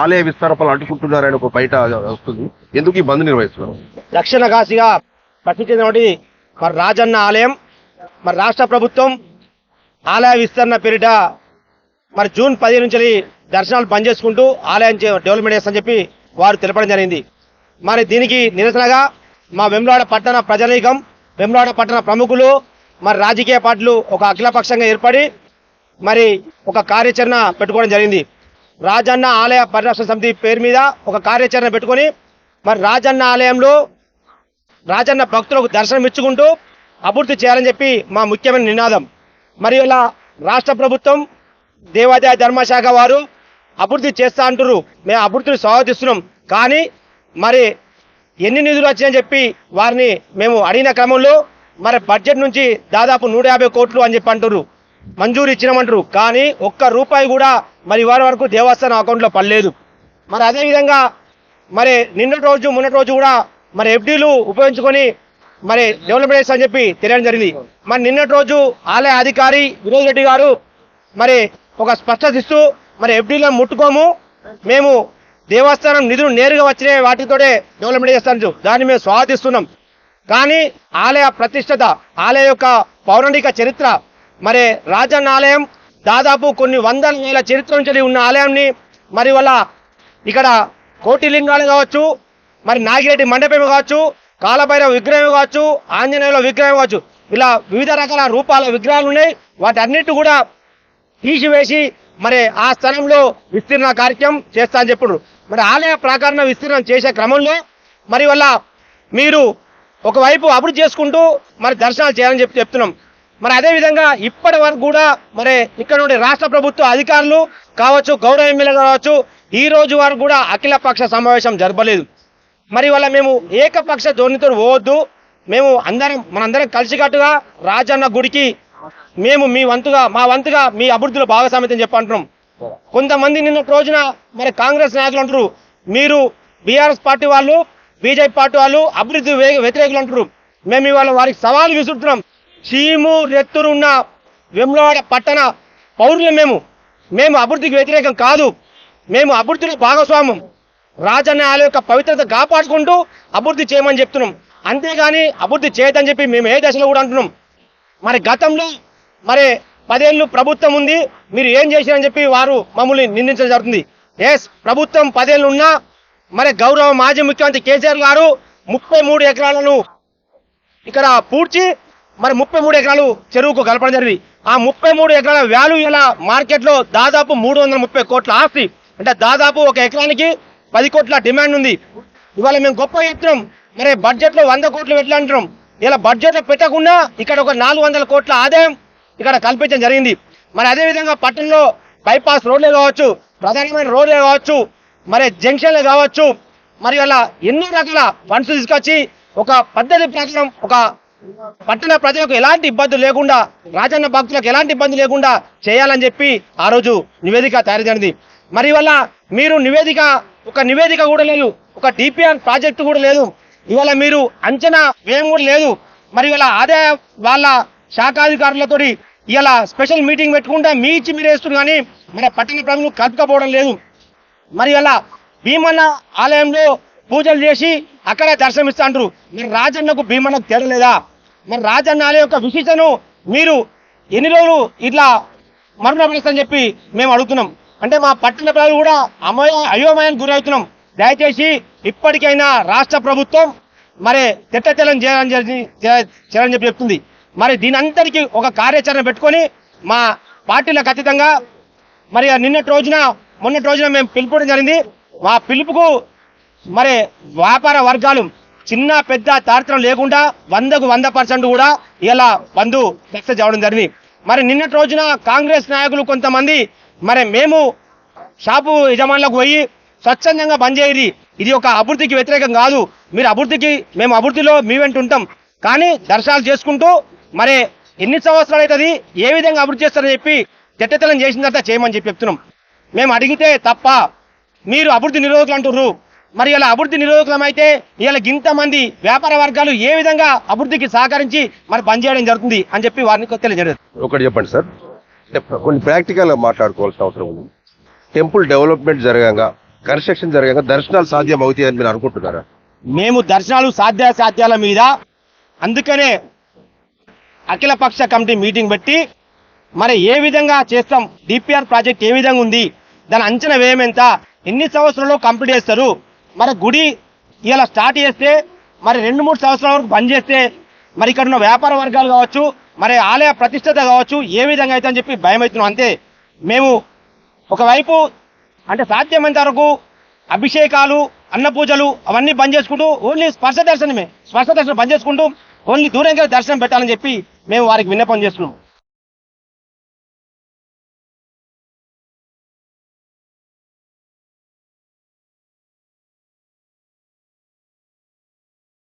ఆలయ విస్తరపలు అంటుకుంటున్నారని ఒక బయట వస్తుంది. ఎందుకు ఈ బంద్ నిర్వహిస్తున్నారు? దక్షిణ కాశీగా ప్రసిద్ధి చెందినటువంటి మరి రాజన్న ఆలయం మరి రాష్ట్ర ప్రభుత్వం ఆలయ విస్తరణ పేరిట మరి జూన్ పది నుంచి దర్శనాలు బంద్ చేసుకుంటూ ఆలయం డెవలప్మెంట్ చేస్తామని చెప్పి వారు తెలపడం జరిగింది. మరి దీనికి నిరసనగా మా వెమ్లాడ పట్టణ ప్రజానీకం వెమ్లాడ పట్టణ ప్రముఖులు మరి రాజకీయ పార్టీలు ఒక అఖిలపక్షంగా ఏర్పడి మరి ఒక కార్యాచరణ పెట్టుకోవడం జరిగింది. రాజన్న ఆలయ పరిరక్షణ సమితి పేరు మీద ఒక కార్యాచరణ పెట్టుకొని మరి రాజన్న ఆలయంలో రాజన్న భక్తులకు దర్శనం ఇచ్చుకుంటూ అభివృద్ధి చేయాలని చెప్పి మా ముఖ్యమైన నినాదం. మరి ఇలా రాష్ట్ర ప్రభుత్వం దేవాదాయ ధర్మశాఖ వారు అభివృద్ధి చేస్తా అంటారు మేము అభివృద్ధిని స్వాగతిస్తున్నాం. కానీ మరి ఎన్ని నిధులు వచ్చాయని చెప్పి వారిని మేము అడిగిన క్రమంలో మరి బడ్జెట్ నుంచి దాదాపు నూట యాభై కోట్లు అని చెప్పి అంటారు మంజూరు ఇచ్చినామంటారు. కానీ ఒక్క రూపాయి కూడా మరి ఇవాళ వరకు దేవస్థానం అకౌంట్లో పడలేదు. మరి అదేవిధంగా మరి నిన్నటి రోజు మొన్నటి రోజు కూడా మరి ఎఫ్డీలు ఉపయోగించుకొని మరి డెవలప్మెంట్ చేస్తా అని చెప్పి తెలియడం జరిగింది. మరి నిన్నటి రోజు ఆలయ అధికారి వినోద్ రెడ్డి గారు మరి ఒక స్పష్టత ఇస్తూ మరి ఎఫ్డీలను ముట్టుకోము. మేము దేవస్థానం నిధులు నేరుగా వచ్చిన వాటితోనే డెవలప్మెంట్ చేస్తాను దాన్ని మేము స్వాగతిస్తున్నాం. కానీ ఆలయ ప్రతిష్టత ఆలయ యొక్క పౌరాణిక చరిత్ర మరి రాజన్న ఆలయం దాదాపు కొన్ని వందల వేల చరిత్ర నుంచి ఉన్న ఆలయాన్ని మరి వల్ల ఇక్కడ కోటి లింగాలు కావచ్చు మరి నాగిరెడ్డి మండపం కావచ్చు కాలభైరవ విగ్రహం కావచ్చు ఆంజనేయుల విగ్రహం కావచ్చు ఇలా వివిధ రకాల రూపాల విగ్రహాలు ఉన్నాయి. వాటి అన్నిటి కూడా తీసివేసి మరి ఆ స్థలంలో విస్తీర్ణ కార్యక్రమం చేస్తా అని చెప్పుడు మరి ఆలయ ప్రాకారణ విస్తీర్ణం చేసే క్రమంలో మరి వల్ల మీరు ఒకవైపు అభివృద్ధి చేసుకుంటూ మరి దర్శనాలు చేయాలని చెప్పి చెప్తున్నాం. మరి అదే విధంగా ఇప్పటి వరకు కూడా మరి ఇక్కడ నుండి రాష్ట్ర ప్రభుత్వ అధికారులు కావచ్చు గౌరవ ఎమ్మెల్యే కావచ్చు ఈ రోజు వరకు కూడా అఖిల పక్ష సమావేశం జరపలేదు. మరి వల్ల మేము ఏకపక్ష ధోరణితో పోవద్దు. మేము అందరం మనందరం కలిసికట్టుగా రాజన్న గుడికి మేము మీ వంతుగా మా వంతుగా మీ అభివృద్ధిలో భాగస్వామ్యం చెప్పంటున్నాం. కొంతమంది నిన్న రోజున మరి కాంగ్రెస్ నాయకులు అంటారు మీరు బీఆర్ఎస్ పార్టీ వాళ్ళు బీజేపీ పార్టీ వాళ్ళు అభివృద్ధి వ్యతిరేకులు అంటారు మేము ఇవాళ వారికి సవాల్ విసురుతున్నాం. చీము రెత్తురున్న వెమ్లవాడ పట్టణ పౌరులు మేము. మేము అభివృద్ధికి వ్యతిరేకం కాదు. మేము అభివృద్ధిలో భాగస్వామ్యం. రాజన్యాల యొక్క పవిత్రత కాపాడుకుంటూ అభివృద్ధి చేయమని చెప్తున్నాం. అంతేగాని అభివృద్ధి చేయదని చెప్పి మేము ఏ దశలో కూడా అంటున్నాం. మరి గతంలో మరి పదేళ్ళు ప్రభుత్వం ఉంది. మీరు ఏం చేశారని చెప్పి వారు మమ్మల్ని నిందించడం జరుగుతుంది. ఎస్ ప్రభుత్వం పదేళ్ళు ఉన్నా మరి గౌరవ మాజీ ముఖ్యమంత్రి కేసీఆర్ గారు ముప్పై మూడు ఎకరాలను ఇక్కడ పూడ్చి మరి ముప్పై మూడు ఎకరాలు చెరువుకు కలపడం జరిగింది. ఆ ముప్పై మూడు ఎకరాల వాల్యూ ఇలా మార్కెట్లో దాదాపు మూడు వందల ముప్పై కోట్ల ఆస్తి. అంటే దాదాపు ఒక ఎకరానికి పది కోట్ల డిమాండ్ ఉంది. ఇవాళ మేము గొప్ప చెప్తున్నాం. మరి బడ్జెట్లో వంద కోట్లు పెట్టాలంటున్నాం ఇలా బడ్జెట్లో పెట్టకుండా ఇక్కడ ఒక నాలుగు వందల కోట్ల ఆదాయం ఇక్కడ కల్పించడం జరిగింది. మరి అదే విధంగా పట్టణంలో బైపాస్ రోడ్లే కావచ్చు ప్రధానమైన రోడ్లే కావచ్చు మరి జంక్షన్లే కావచ్చు. మరి అలా ఎన్నో రకాల ఫండ్స్ తీసుకొచ్చి ఒక పద్ధతి ప్రకారం ఒక పట్టణ ప్రజలకు ఎలాంటి ఇబ్బందులు లేకుండా రాజన్న భక్తులకు ఎలాంటి ఇబ్బంది లేకుండా చేయాలని చెప్పి ఆ రోజు నివేదిక తయారు జరిగింది మరి వల్ల మీరు నివేదిక ఒక నివేదిక కూడా లేదు ఒక డిపిఆర్ ప్రాజెక్టు కూడా లేదు. ఇవాళ మీరు అంచనా వ్యయం కూడా లేదు. మరి ఇవాళ ఆదాయ వాళ్ళ శాఖాధికారులతో ఇవాళ స్పెషల్ మీటింగ్ పెట్టుకుంటే మీ ఇచ్చి మీరు వేస్తున్నారు కానీ మన పట్టణ ప్రజలు కలుపుకపోవడం లేదు. మరి అలా భీమన్న ఆలయంలో పూజలు చేసి అక్కడే దర్శనమిస్తా అంటారు మరి రాజన్నకు భీమన్నకు తేడలేదా మరి రాజన్న ఆలయం యొక్క విశిష్టను మీరు ఎన్ని రోజులు ఇట్లా మరణపరుస్తని చెప్పి మేము అడుగుతున్నాం. అంటే మా పట్టణ ప్రజలు కూడా అమయ అయోమయానికి గురవుతున్నాం. దయచేసి ఇప్పటికైనా రాష్ట్ర ప్రభుత్వం మరి తిట్టతెల్లం చేయాలని చేయాలని చెప్పి చెప్తుంది. మరి దీని అంతటికీ ఒక కార్యాచరణ పెట్టుకొని మా పార్టీలకు అతీతంగా మరి నిన్నటి రోజున మొన్నటి రోజున మేము పిలుపుడం జరిగింది. మా పిలుపుకు మరి వ్యాపార వర్గాలు చిన్న పెద్ద తారతరం లేకుండా వందకు వంద పర్సెంట్ కూడా ఇలా బంధు సక్సెస్ అవ్వడం జరిగింది. మరి నిన్నటి రోజున కాంగ్రెస్ నాయకులు కొంతమంది మరి మేము షాపు యజమానులకు పోయి స్వచ్ఛందంగా బంద్ చేయది ఇది ఒక అభివృద్ధికి వ్యతిరేకం కాదు. మీరు అభివృద్ధికి మేము అభివృద్ధిలో మీ వెంట ఉంటాం. కానీ దర్శనాలు చేసుకుంటూ మరి ఎన్ని సంవత్సరాలు అవుతుంది ఏ విధంగా అభివృద్ధి చేస్తారని చెప్పి చెట్టతలం చేసిన తర్వాత చేయమని చెప్పి చెప్తున్నాం. మేము అడిగితే తప్ప మీరు అభివృద్ధి నిరోధకులు అంటుర్రు. మరి ఇలా అభివృద్ధి నిరోధకులం అయితే ఇలా ఇంతమంది వ్యాపార వర్గాలు ఏ విధంగా అభివృద్ధికి సహకరించి మరి బంద్ చేయడం జరుగుతుంది అని చెప్పి వారిని తెలియజేయడం. ఒకటి చెప్పండి సార్. కొన్ని ప్రాక్టికల్గా మాట్లాడుకోవాల్సిన అవసరం ఉంది. టెంపుల్ డెవలప్మెంట్ జరగంగా కన్స్ట్రక్షన్ జరగక దర్శనాలు సాధ్యం అవుతాయని మీరు అనుకుంటున్నారా? మేము దర్శనాలు సాధ్యాసాధ్యాల మీద అందుకనే అఖిలపక్ష కమిటీ మీటింగ్ పెట్టి మరి ఏ విధంగా చేస్తాం డిపిఆర్ ప్రాజెక్ట్ ఏ విధంగా ఉంది దాని అంచనా వ్యయం ఎంత ఎన్ని సంవత్సరాల్లో కంప్లీట్ చేస్తారు మరి గుడి ఇలా స్టార్ట్ చేస్తే మరి రెండు మూడు సంవత్సరాల వరకు బంద్ చేస్తే మరి ఇక్కడ ఉన్న వ్యాపార వర్గాలు కావచ్చు మరి ఆలయ ప్రతిష్టత కావచ్చు ఏ విధంగా అయితే అని చెప్పి భయం అవుతున్నాం అంతే మేము ఒకవైపు అంటే సాధ్యమైనంత వరకు అభిషేకాలు అన్న పూజలు అవన్నీ బంద్ చేసుకుంటూ ఓన్లీ స్పర్శ దర్శనమే. స్పర్శ దర్శనం బంద్ చేసుకుంటూ ఓన్లీ దూరంగా దర్శనం పెట్టాలని చెప్పి మేము వారికి విన్నపం చేస్తున్నాం.